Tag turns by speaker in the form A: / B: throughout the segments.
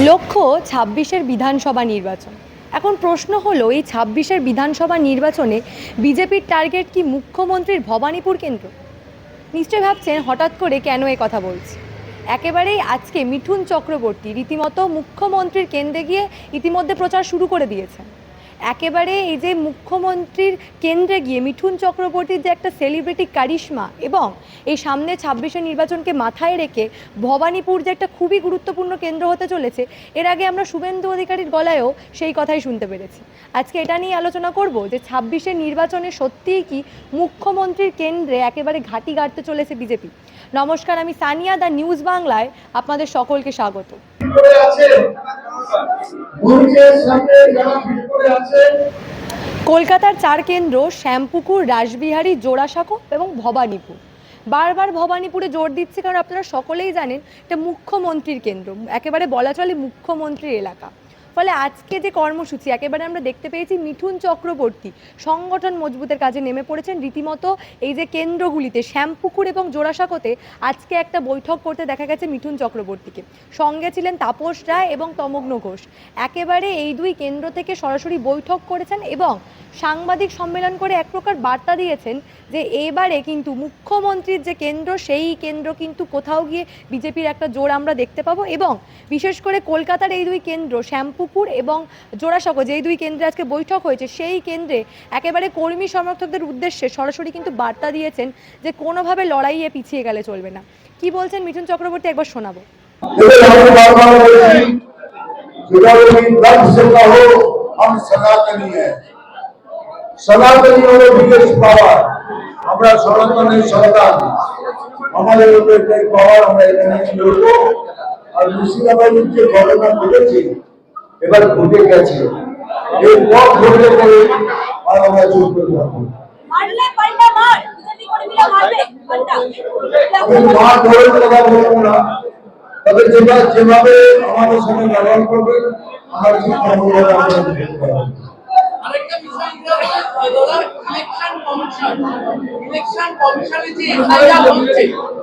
A: লক্ষ্য ছাব্বিশের বিধানসভা নির্বাচন। এখন প্রশ্ন হলো, এই ছাব্বিশের বিধানসভা নির্বাচনে বিজেপির টার্গেট কি মুখ্যমন্ত্রীর ভবানীপুর কেন্দ্র? নিশ্চয় ভাবছেন, হঠাৎ করে কেন এ কথা বলছি? একেবারেই আজকে মিঠুন চক্রবর্তী রীতিমতো মুখ্যমন্ত্রীর কেন্দ্রে গিয়ে ইতিমধ্যে প্রচার শুরু করে দিয়েছেন। একেবারে এই যে মুখ্যমন্ত্রীর কেন্দ্রে গিয়ে মিঠুন চক্রবর্তীর যে একটা সেলিব্রিটি কারিশমা এবং এই সামনে ছাব্বিশে নির্বাচনকে মাথায় রেখে ভবানীপুর যে একটা খুবই গুরুত্বপূর্ণ কেন্দ্র হতে চলেছে, এর আগে আমরা শুভেন্দু অধিকারীর গলায়ও সেই কথাই শুনতে পেরেছি। আজকে এটা নিয়ে আলোচনা করব যে ছাব্বিশে নির্বাচনে সত্যিই কি মুখ্যমন্ত্রীর কেন্দ্রে একেবারে ঘাঁটি গাড়তে চলেছে বিজেপি। নমস্কার, আমি সানিয়া দ্য নিউজ বাংলায়, আপনাদের সকলকে স্বাগত।
B: করে আছেন
A: কলকাতার চার কেন্দ্র, শ্যামপুকুর, রাসবিহারী, জোড়াসাঁকো এবং ভবানীপুর। বারবার ভবানীপুরে জোর দিচ্ছে কারণ আপনারা সকলেই জানেন এটা মুখ্যমন্ত্রীর কেন্দ্র, একেবারে বলা চলে মুখ্যমন্ত্রীর এলাকা। ফলে আজকে যে কর্মসূচি, একেবারে আমরা দেখতে পেয়েছি মিঠুন চক্রবর্তী সংগঠন মজবুতের কাজে নেমে পড়েছেন। রীতিমতো এই যে কেন্দ্রগুলিতে শ্যামপুকুর এবং জোড়াসাঁকোতে আজকে একটা বৈঠক করতে দেখা গেছে মিঠুন চক্রবর্তীকে। সঙ্গে ছিলেন তাপস রায় এবং তমগ্ন ঘোষ। একেবারে এই দুই কেন্দ্র থেকে সরাসরি বৈঠক করেছেন এবং সাংবাদিক সম্মেলন করে এক প্রকার বার্তা দিয়েছেন যে এবারে কিন্তু মুখ্যমন্ত্রীর যে কেন্দ্র, সেই কেন্দ্র কিন্তু কোথাও গিয়ে বিজেপির একটা জোর আমরা দেখতে পাবো এবং বিশেষ করে কলকাতার এই দুই কেন্দ্র পুকুর এবং জোড়াসাঁকো, যেই দুই কেন্দ্রে আজকে বৈঠক হয়েছে, সেই কেন্দ্রে একেবারে কর্মী সমর্থকদের উদ্দেশ্যে সরাসরি কিন্তু বার্তা দিয়েছেন যে কোনোভাবে লড়াইয়ে পিছিয়ে গেলে চলবে না। কি বলছেন মিঠুন চক্রবর্তী? একবার শোনাবো।
B: আমরা সনাতনের সন্তান। আমাদের উপর পাওয়ার আমরা এখানে লড়বো আর মুর্শিদাবাদের যে ঘটনা ঘটেছে এবার ঘটে গেছে। এই পথ ঘটে করে আর আমরা চুপ করে থাকব
C: মার।
B: ধরে কথা বলব না। তবে যেভাবে যেভাবে আমাদের সঙ্গে ব্যবহার করবে আমার
D: আরেকটা বিষয় যেটা হচ্ছে, দাদা ইলেকশন কমিশন ইলেকশন কমিশনে যে এফআইআর হচ্ছে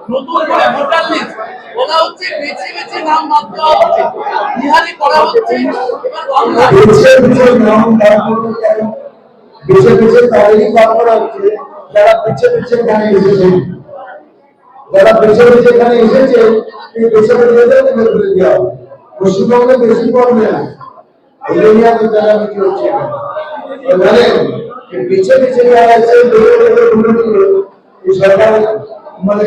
D: নতুন করে ভোটার লিস্ট বলা হচ্ছে বেছে বেছে নাম বাদ দেওয়া হচ্ছে। বিহারি করা হচ্ছে।
B: বেছে বেছে তাদেরই বার করা হচ্ছে। যারা বেছে বেছে এখানে এসেছে। যারা বেছে বেছে এখানে এসেছে এই বেছে বেছে তুলে ধরে দেওয়া পশ্চিমবঙ্গে বেশি না ওই জন্য এত জানাজানি হচ্ছে এখানে। বেছে বেছে যারা ঘুরে সরকার মানে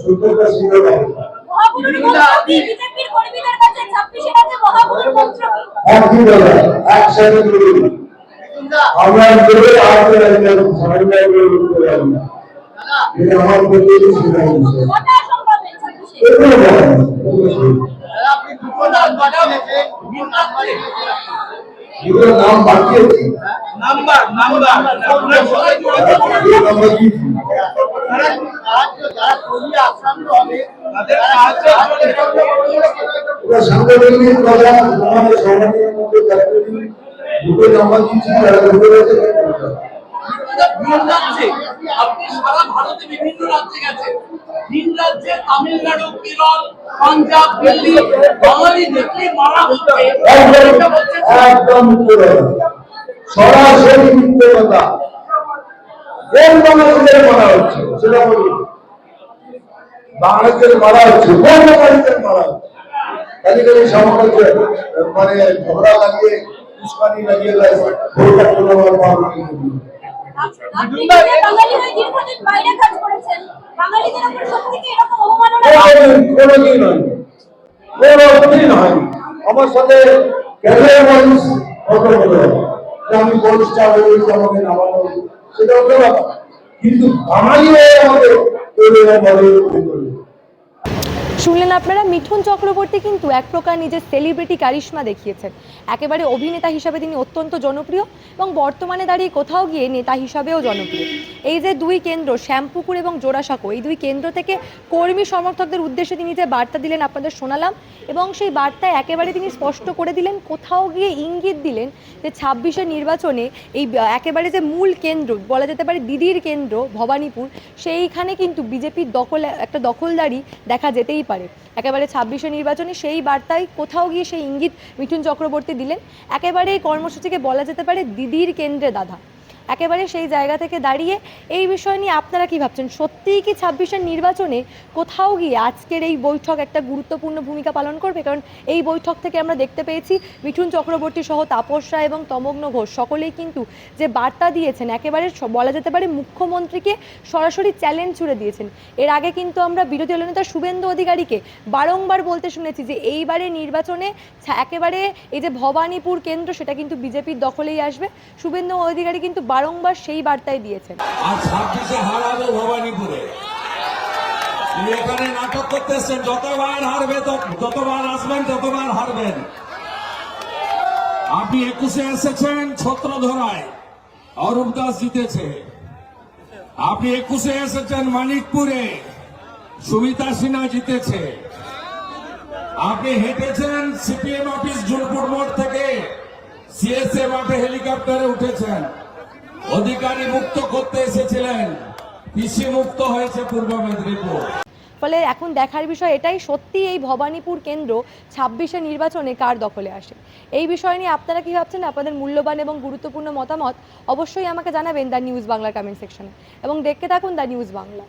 B: সরকারটা শিখে পাবে
C: মহাগুরুর মন্ত্র কি বিজেপির কর্মীদের কাছে 26 এর আছে মহাগুরুর মন্ত্র কি
B: একই দাদা একসাথে করে আমরা আমার প্রতি সেটা হচ্ছে
C: কটা আসন পাবেন 26 এ
B: এগুলো বলা না, এগুলো সেই।
D: আপনি দুটোটা বাজাবে ভিন রাজ্যে
B: এগুলো নাম বাকিয়েছি
D: নাম্বার নাম্বার আপনার সবাই জুড়ে
B: এই নাম্বার দিয়েছি
D: তাদের সাহায্য
B: ওরা সাংগঠনিক কথা আমাদের সমাজের মধ্যে দুটো নাম্বার দিয়েছি যারা দুটো আছে
D: আপনি সারা ভারতে বিভিন্ন রাজ্যে গেছেন। ভিন রাজ্যে তামিলনাড়ু কেরল পাঞ্জাব দিল্লি বাঙালি দেখলে মারা হচ্ছে।
B: একদম
D: বলছে
B: একদম সরাসরি মিথ্যে কথা। কোন বাঙালিদের মারা হচ্ছে? সেটা বলুন। বাঙালিদের মারা হচ্ছে বাঙালিদের মারা হচ্ছে। খালি খালি সাম্রাজ্য মানে ঝগড়া লাগিয়ে উস্কানি লাগিয়ে ভোটটা কোনো আমার সাথে আমি আমাকে নামানো। সেটা কিন্তু বাঙালি হয়ে বলে
A: শুনলেন আপনারা? মিঠুন চক্রবর্তী কিন্তু এক প্রকার নিজের সেলিব্রিটি কারিশমা দেখিয়েছেন। একেবারে অভিনেতা হিসাবে তিনি অত্যন্ত জনপ্রিয় এবং বর্তমানে দাঁড়িয়ে কোথাও গিয়ে নেতা হিসাবেও জনপ্রিয়। এই যে দুই কেন্দ্র, শ্যামপুকুর এবং জোড়াসাঁকো, এই দুই কেন্দ্র থেকে কর্মী সমর্থকদের উদ্দেশ্যে তিনি যে বার্তা দিলেন আপনাদের শোনালাম এবং সেই বার্তায় একেবারে তিনি স্পষ্ট করে দিলেন, কোথাও গিয়ে ইঙ্গিত দিলেন যে ছাব্বিশের নির্বাচনে এই একেবারে যে মূল কেন্দ্র, বলা যেতে পারে দিদির কেন্দ্র, ভবানীপুর, সেইখানে কিন্তু বিজেপির দখল, একটা দখলদারি দেখা যেতেই পারে। পারে। একেবারে ছাব্বিশে নির্বাচনে সেই বার্তায় কোথাও গিয়ে সেই ইঙ্গিত মিঠুন চক্রবর্তী দিলেন। একেবারে এই কর্মসূচিকে বলা যেতে পারে দিদির কেন্দ্রে দাদা। একেবারে সেই জায়গা থেকে দাঁড়িয়ে এই বিষয় নিয়ে আপনারা কি ভাবছেন? সত্যিই কি ছাব্বিশের নির্বাচনে কোথাও গিয়ে আজকের এই বৈঠক একটা গুরুত্বপূর্ণ ভূমিকা পালন করবে? কারণ এই বৈঠক থেকে আমরা দেখতে পেয়েছি মিঠুন চক্রবর্তী সহ তাপস রায় এবং তমগ্ন ঘোষ, সকলেই কিন্তু যে বার্তা দিয়েছেন, একেবারে বলা যেতে পারে মুখ্যমন্ত্রীকে সরাসরি চ্যালেঞ্জ ছুড়ে দিয়েছেন। এর আগে কিন্তু আমরা বিরোধী দলনেতা শুভেন্দু অধিকারীকে বারংবার বলতে শুনেছি যে এইবারে নির্বাচনে একেবারে এই যে ভবানীপুর কেন্দ্র, সেটা কিন্তু বিজেপির দখলেই আসবে। শুভেন্দু অধিকারী কিন্তু বারংবার সেই বার্তাই দিয়েছেন।
E: এখানে নাটক করতে এসছেন যতবার হারবে যতবার আসবেন, ততবার হারবেন। আপনি একুশে এসেছেন ছত্র ধরায় অরূপ দাস জিতেছে। আপনি একুশে এসেছেন মানিকপুরে। সুমিতা সিনহা জিতেছে। আপনি হেঁটেছেন সিপিএম অফিস, জুনপুর মোড় থেকে। সিএসএ মাঠে হেলিকপ্টারে উঠেছেন। অধিকারী মুক্ত করতে এসেছিলেন। পিছিয়ে মুক্ত হয়েছে পূর্ব মেদিনীপুর।
A: ফলে এখন দেখার বিষয় এটাই, সত্যি এই ভবানীপুর কেন্দ্র ছাব্বিশে নির্বাচনে কার দখলে আসে? এই বিষয় নিয়ে আপনারা কি ভাবছেন? আপনাদের মূল্যবান এবং গুরুত্বপূর্ণ মতামত অবশ্যই আমাকে জানাবেন দ্য নিউজ বাংলার কমেন্ট সেকশনে এবং দেখতে থাকুন দ্য নিউজ বাংলা।